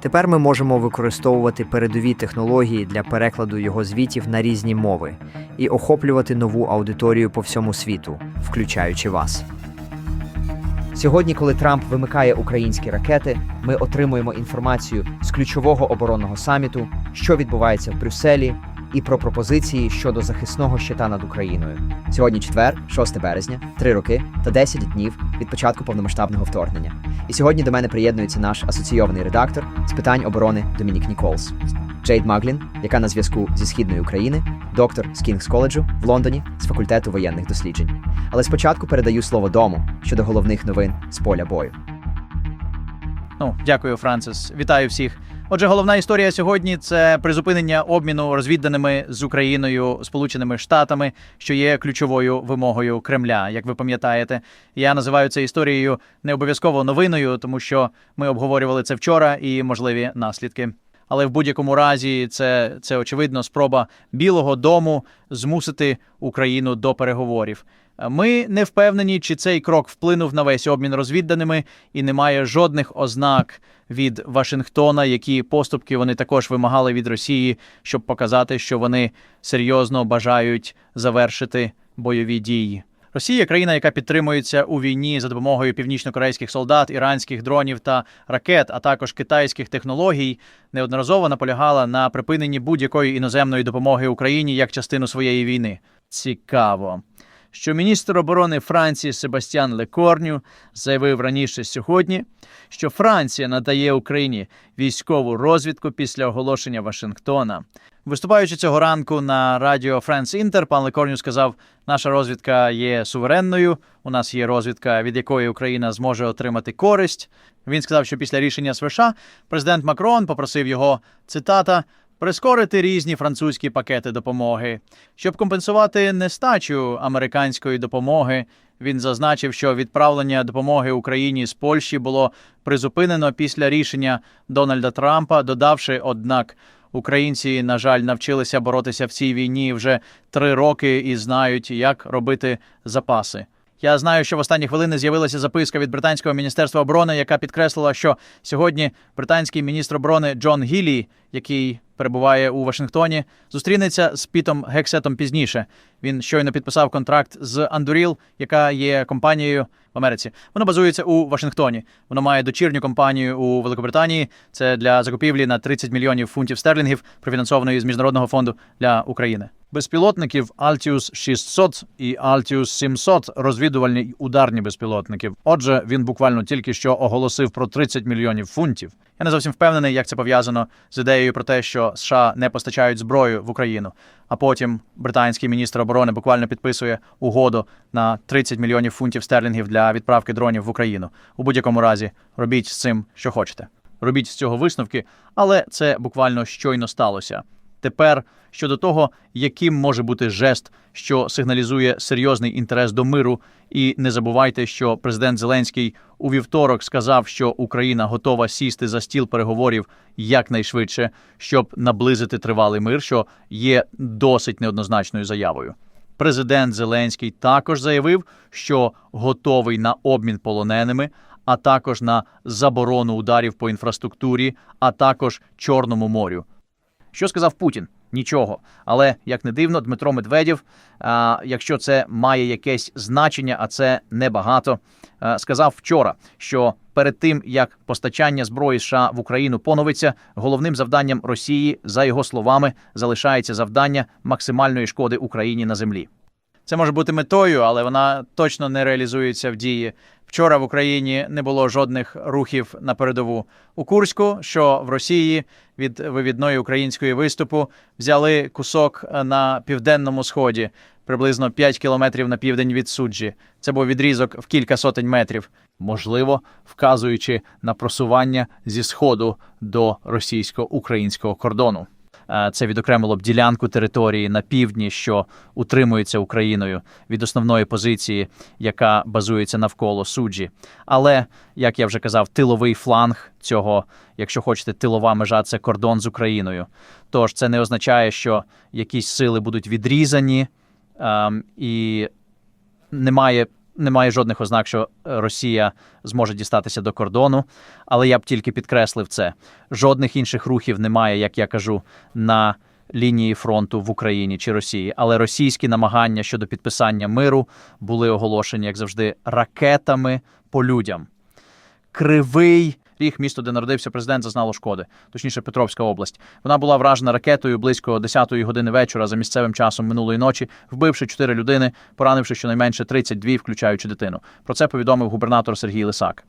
Тепер ми можемо використовувати передові технології для перекладу його звітів на різні мови і охоплювати нову аудиторію по всьому світу, включаючи вас. Сьогодні, коли Трамп вимикає українські ракети, ми отримуємо інформацію з ключового оборонного саміту, що відбувається в Брюсселі, і про пропозиції щодо захисного щита над Україною. Сьогодні четвер, 6 березня, 3 роки та 10 днів від початку повномасштабного вторгнення. І сьогодні до мене приєднується наш асоційований редактор з питань оборони Домінік Ніколс. Джейд Маглін, яка на зв'язку зі східної України, доктор з Кінгс коледжу в Лондоні з факультету воєнних досліджень. Але спочатку передаю слово дому щодо головних новин з поля бою. Ну, дякую, Францис. Вітаю всіх. Отже, головна історія сьогодні це призупинення обміну розвідданими з Україною Сполученими Штатами, що є ключовою вимогою Кремля. Як ви пам'ятаєте, я називаю це історією не обов'язково новиною, тому що ми обговорювали це вчора і можливі наслідки. Але в будь-якому разі це, це очевидно спроба Білого Дому змусити Україну до переговорів. Ми не впевнені, чи цей крок вплинув на весь обмін розвідданими, і немає жодних ознак від Вашингтона, які поступки вони також вимагали від Росії, щоб показати, що вони серйозно бажають завершити бойові дії. Росія країна, яка підтримується у війні за допомогою північно-корейських солдат, іранських дронів та ракет, а також китайських технологій, неодноразово наполягала на припиненні будь-якої іноземної допомоги Україні як частину своєї війни. Цікаво що міністр оборони Франції Себастьян Лекорню заявив раніше сьогодні, що Франція надає Україні військову розвідку після оголошення Вашингтона. Виступаючи цього ранку на радіо Франс Інтер, пан Лекорню сказав: наша розвідка є суверенною. У нас є розвідка, від якої Україна зможе отримати користь. Він сказав, що після рішення США президент Макрон попросив його цитата прискорити різні французькі пакети допомоги, щоб компенсувати нестачу американської допомоги. Він зазначив, що відправлення допомоги Україні з Польщі було призупинено після рішення Дональда Трампа, додавши, однак, українці, на жаль, навчилися боротися в цій війні вже три роки і знають, як робити запаси. Я знаю, що в останні хвилини з'явилася записка від британського міністерства оборони, яка підкреслила, що сьогодні британський міністр оборони Джон Гіллі, який перебуває у Вашингтоні, зустрінеться з Пітом Гексетом пізніше. Він щойно підписав контракт з Андуріл, яка є компанією в Америці. Воно базується у Вашингтоні. Воно має дочірню компанію у Великобританії. Це для закупівлі на 30 мільйонів фунтів стерлінгів, профінансованої з міжнародного фонду для України. Безпілотників Altius 600 і Altius 700 – розвідувальні ударні безпілотники. Отже, він буквально тільки що оголосив про 30 мільйонів фунтів. Я не зовсім впевнений, як це пов'язано з ідеєю про те, що США не постачають зброю в Україну. А потім британський міністр оборони буквально підписує угоду на 30 мільйонів фунтів стерлінгів для відправки дронів в Україну. У будь-якому разі робіть з цим, що хочете. Робіть з цього висновки, але це буквально щойно сталося. Тепер щодо того, яким може бути жест, що сигналізує серйозний інтерес до миру, і не забувайте, що президент Зеленський у вівторок сказав, що Україна готова сісти за стіл переговорів якнайшвидше, щоб наблизити тривалий мир, що є досить неоднозначною заявою. Президент Зеленський також заявив, що готовий на обмін полоненими, а також на заборону ударів по інфраструктурі, а також Чорному морю. Що сказав Путін? Нічого. Але як не дивно, Дмитро Медведєв, а, якщо це має якесь значення, а це небагато, сказав вчора, що перед тим як постачання зброї США в Україну поновиться, головним завданням Росії, за його словами, залишається завдання максимальної шкоди Україні на землі. Це може бути метою, але вона точно не реалізується в дії. Вчора в Україні не було жодних рухів на передову. У Курську, що в Росії від вивідної української виступу, взяли кусок на південному сході, приблизно 5 кілометрів на південь від суджі. Це був відрізок в кілька сотень метрів, можливо, вказуючи на просування зі сходу до російсько-українського кордону. Е, Це відокремило б ділянку території на півдні, що утримується Україною від основної позиції, яка базується навколо суджі. Але, як я вже казав, тиловий фланг цього, якщо хочете, тилова межа це кордон з Україною. Тож це не означає, що якісь сили будуть відрізані, ем, і немає, немає жодних ознак, що Росія зможе дістатися до кордону. Але я б тільки підкреслив це. Жодних інших рухів немає, як я кажу, на лінії фронту в Україні чи Росії. Але російські намагання щодо підписання миру були оголошені, як завжди, ракетами по людям. Кривий Ріг, місто, де народився президент, зазнало шкоди, точніше Петровська область. Вона була вражена ракетою близько 10-ї години вечора за місцевим часом минулої ночі, вбивши 4 людини, поранивши щонайменше 32, включаючи дитину. Про це повідомив губернатор Сергій Лисак.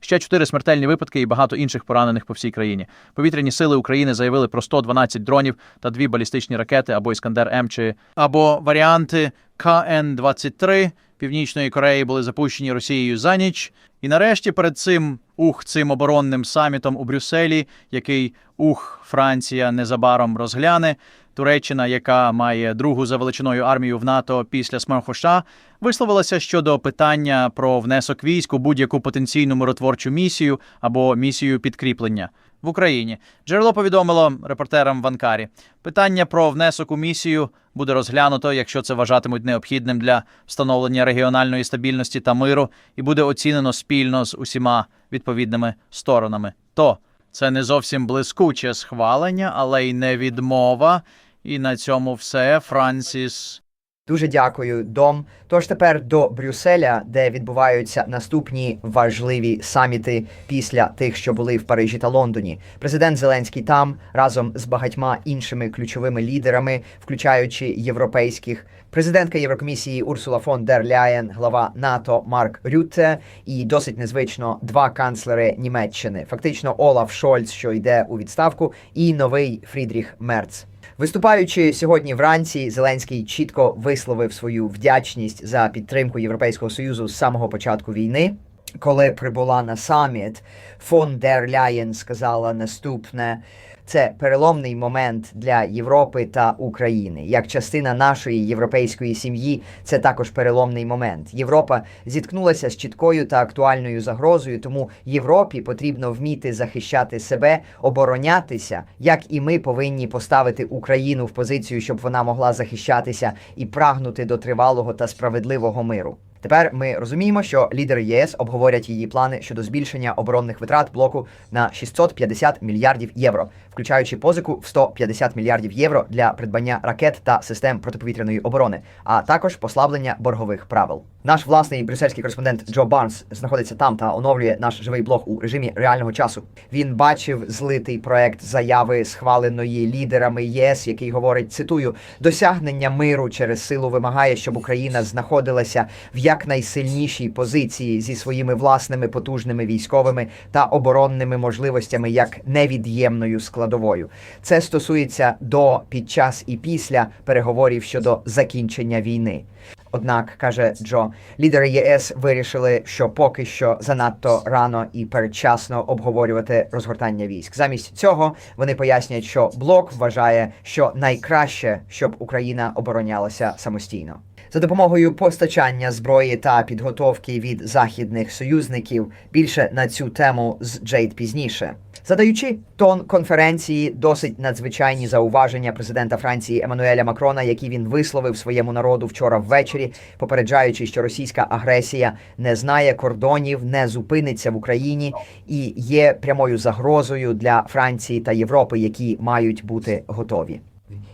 Ще чотири смертельні випадки і багато інших поранених по всій країні. Повітряні сили України заявили про 112 дронів та дві балістичні ракети або Іскандер М чи або варіанти КН-23 Північної Кореї були запущені Росією за ніч. І нарешті перед цим ух цим оборонним самітом у Брюсселі, який ух Франція незабаром розгляне. Туреччина, яка має другу за величиною армію в НАТО після Смархоша, висловилася щодо питання про внесок військ у будь-яку потенційну миротворчу місію або місію підкріплення в Україні. Джерело повідомило репортерам в Анкарі. Питання про внесок у місію буде розглянуто, якщо це вважатимуть необхідним для встановлення регіональної стабільності та миру, і буде оцінено спільно з усіма відповідними сторонами. То це не зовсім блискуче схвалення, але й не відмова. І на цьому все. Франсіс. Дуже дякую, Дом. Тож тепер до Брюсселя, де відбуваються наступні важливі саміти після тих, що були в Парижі та Лондоні. Президент Зеленський там разом з багатьма іншими ключовими лідерами, включаючи європейських. Президентка Єврокомісії Урсула фон дер Ляєн, глава НАТО Марк Рютте і досить незвично два канцлери Німеччини. Фактично Олаф Шольц, що йде у відставку, і новий Фрідріх Мерц. Виступаючи сьогодні вранці, Зеленський чітко висловив свою вдячність за підтримку Європейського союзу з самого початку війни. Коли прибула на саміт, фон дер Ляєн сказала наступне: це переломний момент для Європи та України. Як частина нашої європейської сім'ї, це також переломний момент. Європа зіткнулася з чіткою та актуальною загрозою, тому Європі потрібно вміти захищати себе, оборонятися, як і ми повинні поставити Україну в позицію, щоб вона могла захищатися і прагнути до тривалого та справедливого миру. Тепер ми розуміємо, що лідери ЄС обговорять її плани щодо збільшення оборонних витрат блоку на 650 мільярдів євро, включаючи позику в 150 мільярдів євро для придбання ракет та систем протиповітряної оборони, а також послаблення боргових правил. Наш власний брюссельський кореспондент Джо Барнс знаходиться там та оновлює наш живий блог у режимі реального часу. Він бачив злитий проект заяви, схваленої лідерами ЄС, який говорить: цитую: досягнення миру через силу вимагає, щоб Україна знаходилася в якнайсильнішій позиції зі своїми власними потужними військовими та оборонними можливостями як невід'ємною складовою. Це стосується до, під час і після переговорів щодо закінчення війни. Однак, каже Джо, лідери ЄС вирішили, що поки що занадто рано і передчасно обговорювати розгортання військ. Замість цього вони пояснюють, що блок вважає, що найкраще, щоб Україна оборонялася самостійно. За допомогою постачання зброї та підготовки від західних союзників більше на цю тему з Джейд пізніше. Задаючи тон конференції, досить надзвичайні зауваження президента Франції Еммануеля Макрона, які він висловив своєму народу вчора ввечері, попереджаючи, що російська агресія не знає кордонів, не зупиниться в Україні і є прямою загрозою для Франції та Європи, які мають бути готові.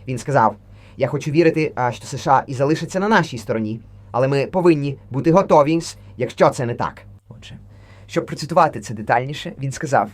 Він сказав: Я хочу вірити, що США і залишаться на нашій стороні, але ми повинні бути готові, якщо це не так. Отже, щоб процитувати це детальніше, він сказав.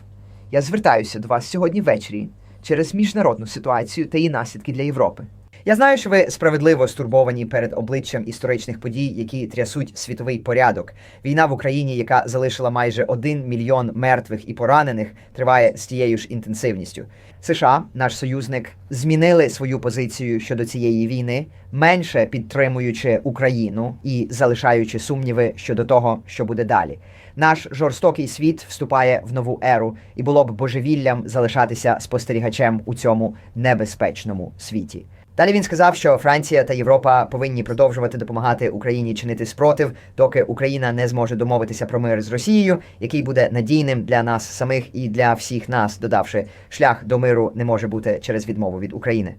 Я звертаюся до вас сьогодні ввечері через міжнародну ситуацію та її наслідки для Європи. Я знаю, що ви справедливо стурбовані перед обличчям історичних подій, які трясуть світовий порядок. Війна в Україні, яка залишила майже один мільйон мертвих і поранених, триває з тією ж інтенсивністю. США, наш союзник, змінили свою позицію щодо цієї війни, менше підтримуючи Україну і залишаючи сумніви щодо того, що буде далі. Наш жорстокий світ вступає в нову еру, і було б божевіллям залишатися спостерігачем у цьому небезпечному світі. Далі він сказав, що Франція та Європа повинні продовжувати допомагати Україні чинити спротив, доки Україна не зможе домовитися про мир з Росією, який буде надійним для нас самих і для всіх нас, додавши, шлях до миру не може бути через відмову від України.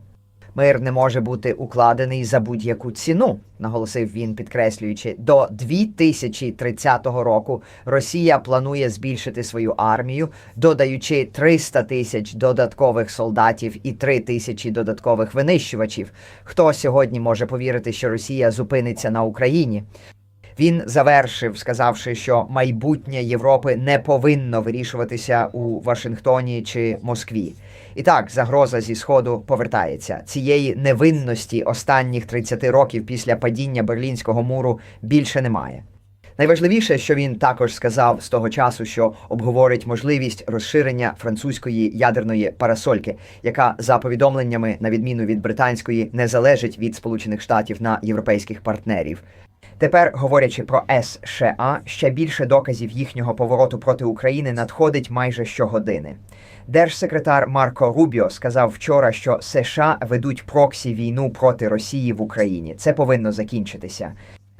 Мир не може бути укладений за будь-яку ціну, наголосив він, підкреслюючи, до 2030 року Росія планує збільшити свою армію, додаючи 300 тисяч додаткових солдатів і 3 тисячі додаткових винищувачів. Хто сьогодні може повірити, що Росія зупиниться на Україні? Він завершив, сказавши, що майбутнє Європи не повинно вирішуватися у Вашингтоні чи Москві. І так, загроза зі сходу повертається. Цієї невинності останніх 30 років після падіння Берлінського муру більше немає. Найважливіше, що він також сказав з того часу, що обговорить можливість розширення французької ядерної парасольки, яка за повідомленнями, на відміну від британської, не залежить від Сполучених Штатів на європейських партнерів. Тепер, говорячи про США, ще більше доказів їхнього повороту проти України надходить майже щогодини. Держсекретар Марко Рубіо сказав вчора, що США ведуть проксі війну проти Росії в Україні. Це повинно закінчитися.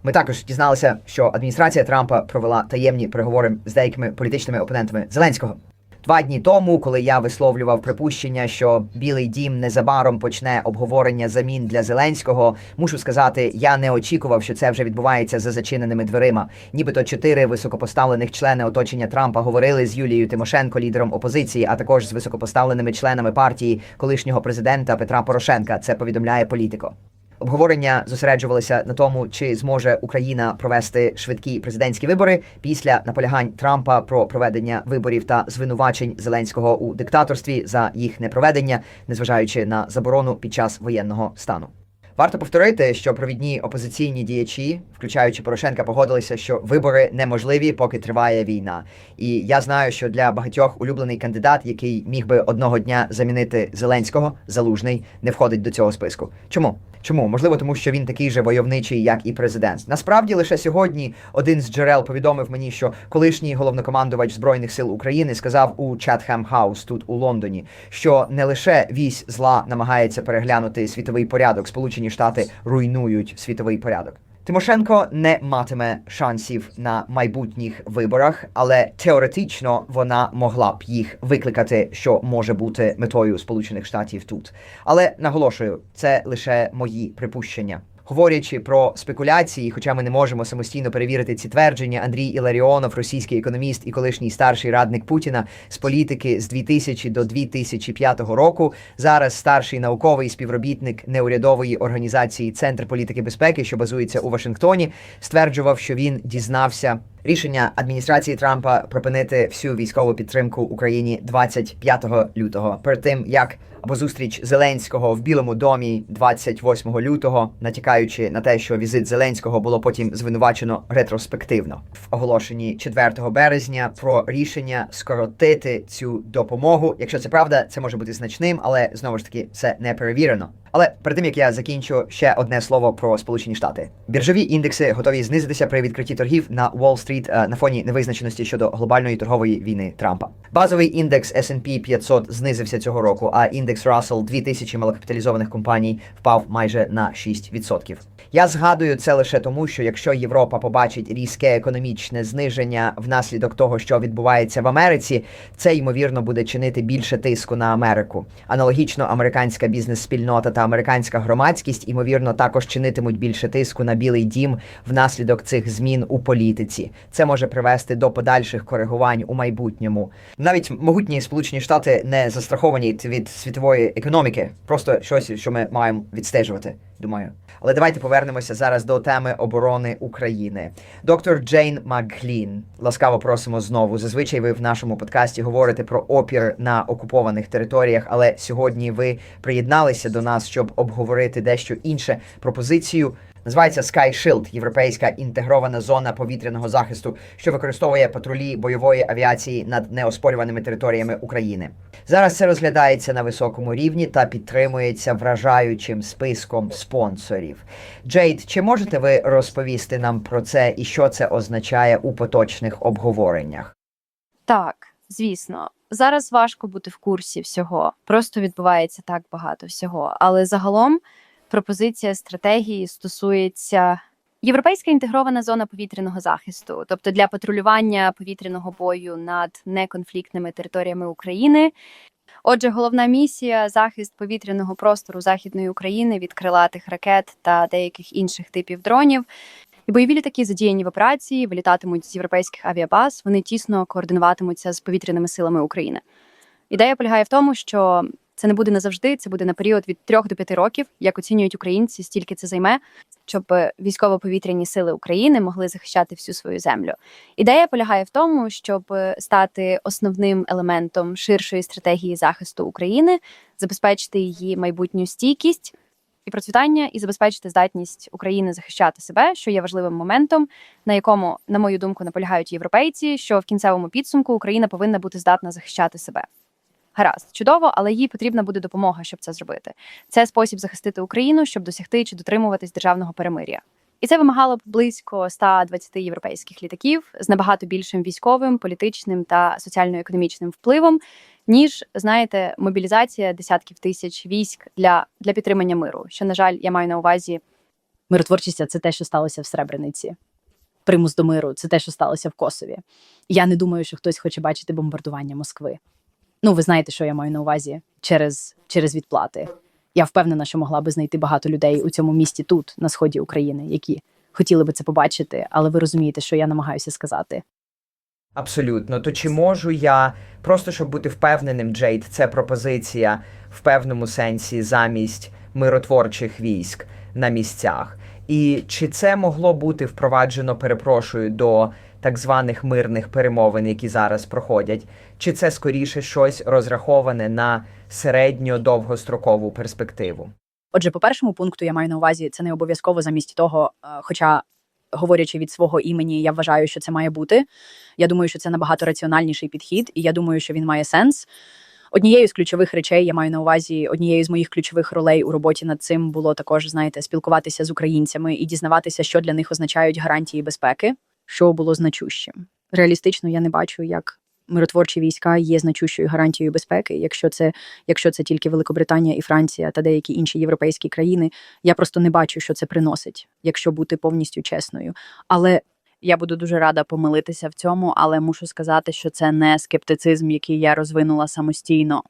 Ми також дізналися, що адміністрація Трампа провела таємні переговори з деякими політичними опонентами Зеленського. Два дні тому, коли я висловлював припущення, що Білий Дім незабаром почне обговорення замін для Зеленського, мушу сказати, я не очікував, що це вже відбувається за зачиненими дверима. Нібито чотири високопоставлених члени оточення Трампа говорили з Юлією Тимошенко, лідером опозиції, а також з високопоставленими членами партії колишнього президента Петра Порошенка. Це повідомляє політико. Обговорення зосереджувалися на тому, чи зможе Україна провести швидкі президентські вибори після наполягань Трампа про проведення виборів та звинувачень Зеленського у диктаторстві за їх непроведення, незважаючи на заборону під час воєнного стану. Варто повторити, що провідні опозиційні діячі, включаючи Порошенка, погодилися, що вибори неможливі, поки триває війна. І я знаю, що для багатьох улюблений кандидат, який міг би одного дня замінити Зеленського, залужний, не входить до цього списку. Чому? Чому? Можливо, тому що він такий же войовничий, як і президент. Насправді, лише сьогодні один з джерел повідомив мені, що колишній головнокомандувач збройних сил України сказав у Чатхем Хаус тут у Лондоні, що не лише вісь зла намагається переглянути світовий порядок, Сполучені Штати руйнують світовий порядок. Тимошенко не матиме шансів на майбутніх виборах, але теоретично вона могла б їх викликати, що може бути метою Сполучених Штатів тут. Але наголошую, це лише мої припущення. Говорячи про спекуляції, хоча ми не можемо самостійно перевірити ці твердження, Андрій Іларіонов, російський економіст і колишній старший радник Путіна з політики з 2000 до 2005 року, зараз старший науковий співробітник неурядової організації Центр політики безпеки, що базується у Вашингтоні, стверджував, що він дізнався. Рішення адміністрації Трампа припинити всю військову підтримку Україні 25 лютого, перед тим як або зустріч Зеленського в Білому домі 28 лютого, натякаючи на те, що візит Зеленського було потім звинувачено ретроспективно в оголошенні 4 березня про рішення скоротити цю допомогу. Якщо це правда, це може бути значним, але знову ж таки це не перевірено. Але перед тим як я закінчу ще одне слово про Сполучені Штати. Біржові індекси готові знизитися при відкритті торгів на Уолл-стріт е, на фоні невизначеності щодо глобальної торгової війни Трампа. Базовий індекс S&P 500 знизився цього року, а індекс Russell 2000 малокапіталізованих компаній впав майже на 6%. Я згадую це лише тому, що якщо Європа побачить різке економічне зниження внаслідок того, що відбувається в Америці, це ймовірно буде чинити більше тиску на Америку. Аналогічно, американська бізнес-спільнота та американська громадськість ймовірно також чинитимуть більше тиску на Білий Дім внаслідок цих змін у політиці. Це може привести до подальших коригувань у майбутньому. Навіть могутні Сполучені Штати не застраховані від світової економіки, просто щось, що ми маємо відстежувати. думаю. Але давайте повернемося зараз до теми оборони України. Доктор Джейн Макглін, ласкаво просимо знову. Зазвичай ви в нашому подкасті говорите про опір на окупованих територіях, але сьогодні ви приєдналися до нас, щоб обговорити дещо інше пропозицію. Називається Sky Shield – європейська інтегрована зона повітряного захисту, що використовує патрулі бойової авіації над неоспорюваними територіями України. Зараз це розглядається на високому рівні та підтримується вражаючим списком спонсорів. Джейд, чи можете ви розповісти нам про це і що це означає у поточних обговореннях? Так, звісно. Зараз важко бути в курсі всього. Просто відбувається так багато всього. Але загалом пропозиція стратегії стосується європейська інтегрована зона повітряного захисту, тобто для патрулювання повітряного бою над неконфліктними територіями України. Отже, головна місія захист повітряного простору Західної України від крилатих ракет та деяких інших типів дронів. І бойові літаки задіяні в операції, вилітатимуть з європейських авіабаз. Вони тісно координуватимуться з повітряними силами України. Ідея полягає в тому, що це не буде назавжди, це буде на період від 3 до 5 років, як оцінюють українці, стільки це займе, щоб військово-повітряні сили України могли захищати всю свою землю. Ідея полягає в тому, щоб стати основним елементом ширшої стратегії захисту України, забезпечити її майбутню стійкість і процвітання, і забезпечити здатність України захищати себе, що є важливим моментом, на якому, на мою думку, наполягають європейці, що в кінцевому підсумку Україна повинна бути здатна захищати себе. Гаразд, чудово, але їй потрібна буде допомога, щоб це зробити. Це спосіб захистити Україну, щоб досягти чи дотримуватись державного перемир'я. І це вимагало б близько 120 європейських літаків з набагато більшим військовим, політичним та соціально-економічним впливом, ніж знаєте, мобілізація десятків тисяч військ для, для підтримання миру. Що на жаль, я маю на увазі Миротворчість це те, що сталося в Сребрениці. Примус до миру це те, що сталося в Косові. Я не думаю, що хтось хоче бачити бомбардування Москви. Ну, ви знаєте, що я маю на увазі через, через відплати. Я впевнена, що могла би знайти багато людей у цьому місті тут, на сході України, які хотіли би це побачити, але ви розумієте, що я намагаюся сказати. Абсолютно. То чи можу я просто щоб бути впевненим, Джейд, це пропозиція в певному сенсі замість миротворчих військ на місцях? І чи це могло бути впроваджено, перепрошую, до так званих мирних перемовин, які зараз проходять? Чи це скоріше щось розраховане на середньо-довгострокову перспективу? Отже, по першому пункту я маю на увазі, це не обов'язково замість того, е, хоча. Говорячи від свого імені, я вважаю, що це має бути. Я думаю, що це набагато раціональніший підхід, і я думаю, що він має сенс. Однією з ключових речей я маю на увазі, однією з моїх ключових ролей у роботі над цим було також, знаєте, спілкуватися з українцями і дізнаватися, що для них означають гарантії безпеки, що було значущим. Реалістично я не бачу, як миротворчі війська є значущою гарантією безпеки. Якщо це, якщо це тільки Великобританія і Франція та деякі інші європейські країни, я просто не бачу, що це приносить, якщо бути повністю чесною. Але я буду дуже рада помилитися в цьому, але мушу сказати, що це не скептицизм, який я розвинула самостійно.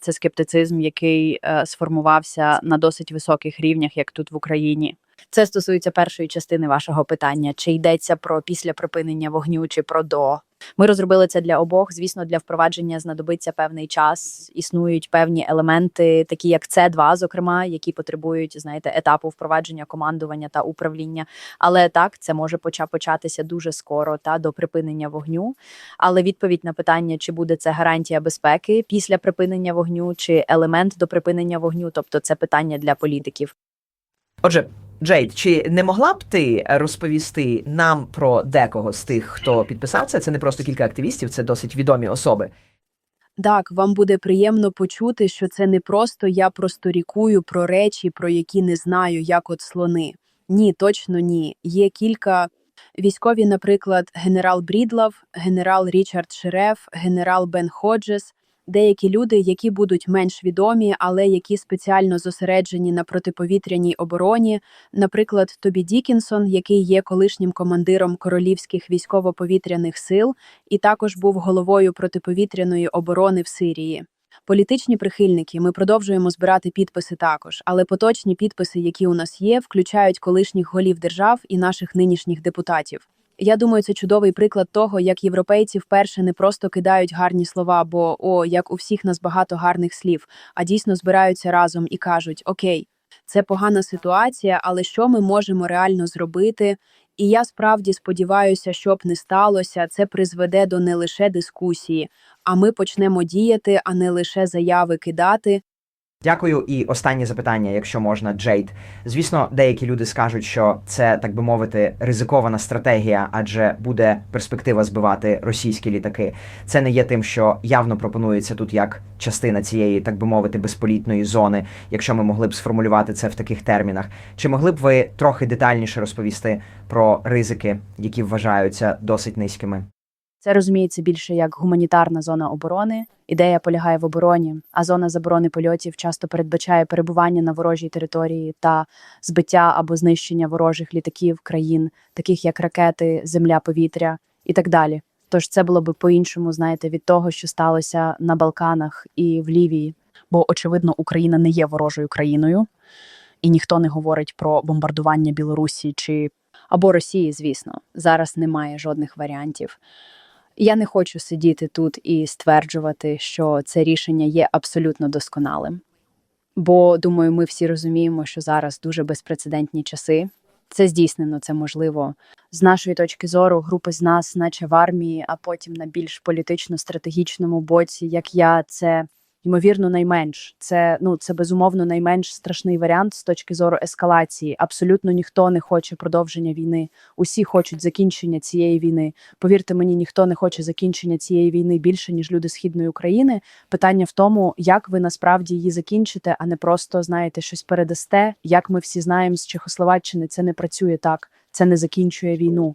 Це скептицизм, який е, сформувався на досить високих рівнях, як тут в Україні. Це стосується першої частини вашого питання: чи йдеться про після припинення вогню, чи про до. Ми розробили це для обох. Звісно, для впровадження знадобиться певний час. Існують певні елементи, такі як це 2 зокрема, які потребують, знаєте, етапу впровадження командування та управління. Але так, це може поча початися дуже скоро та до припинення вогню. Але відповідь на питання, чи буде це гарантія безпеки після припинення вогню, чи елемент до припинення вогню, тобто це питання для політиків. Отже, Джейд, чи не могла б ти розповісти нам про декого з тих, хто підписав це? Це не просто кілька активістів, це досить відомі особи. Так, вам буде приємно почути, що це не просто я просто рікую про речі, про які не знаю, як от слони. Ні, точно ні. Є кілька військові, наприклад, генерал Брідлав, генерал Річард Шереф, генерал Бен Ходжес, деякі люди, які будуть менш відомі, але які спеціально зосереджені на протиповітряній обороні, наприклад, Тобі Дікінсон, який є колишнім командиром королівських військово-повітряних сил, і також був головою протиповітряної оборони в Сирії. Політичні прихильники, ми продовжуємо збирати підписи також, але поточні підписи, які у нас є, включають колишніх голів держав і наших нинішніх депутатів. Я думаю, це чудовий приклад того, як європейці вперше не просто кидають гарні слова, бо о, як у всіх нас багато гарних слів, а дійсно збираються разом і кажуть: Окей, це погана ситуація, але що ми можемо реально зробити? І я справді сподіваюся, щоб не сталося, це призведе до не лише дискусії, а ми почнемо діяти, а не лише заяви кидати. Дякую. І останнє запитання, якщо можна, Джейд. Звісно, деякі люди скажуть, що це, так би мовити, ризикована стратегія, адже буде перспектива збивати російські літаки. Це не є тим, що явно пропонується тут як частина цієї, так би мовити, безполітної зони, якщо ми могли б сформулювати це в таких термінах. Чи могли б ви трохи детальніше розповісти про ризики, які вважаються досить низькими? Це розуміється більше як гуманітарна зона оборони. Ідея полягає в обороні, а зона заборони польотів часто передбачає перебування на ворожій території та збиття або знищення ворожих літаків країн, таких як ракети, земля, повітря і так далі. Тож це було би по-іншому, знаєте, від того, що сталося на Балканах і в Лівії. Бо очевидно, Україна не є ворожою країною, і ніхто не говорить про бомбардування Білорусі чи або Росії, звісно. Зараз немає жодних варіантів. Я не хочу сидіти тут і стверджувати, що це рішення є абсолютно досконалим. Бо думаю, ми всі розуміємо, що зараз дуже безпрецедентні часи. Це здійснено, це можливо. З нашої точки зору, групи з нас, наче в армії, а потім на більш політично-стратегічному боці, як я, це ймовірно найменш. Це ну це безумовно найменш страшний варіант з точки зору ескалації. Абсолютно ніхто не хоче продовження війни. Усі хочуть закінчення цієї війни. Повірте мені, ніхто не хоче закінчення цієї війни більше ніж люди східної України. Питання в тому, як ви насправді її закінчите, а не просто знаєте щось передасте. Як ми всі знаємо з Чехословаччини, це не працює так. Це не закінчує війну.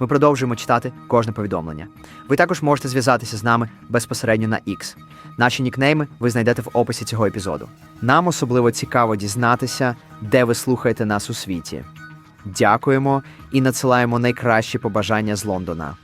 Ми продовжуємо читати кожне повідомлення. Ви також можете зв'язатися з нами безпосередньо на X. Наші нікнейми ви знайдете в описі цього епізоду. Нам особливо цікаво дізнатися, де ви слухаєте нас у світі. Дякуємо і надсилаємо найкращі побажання з Лондона.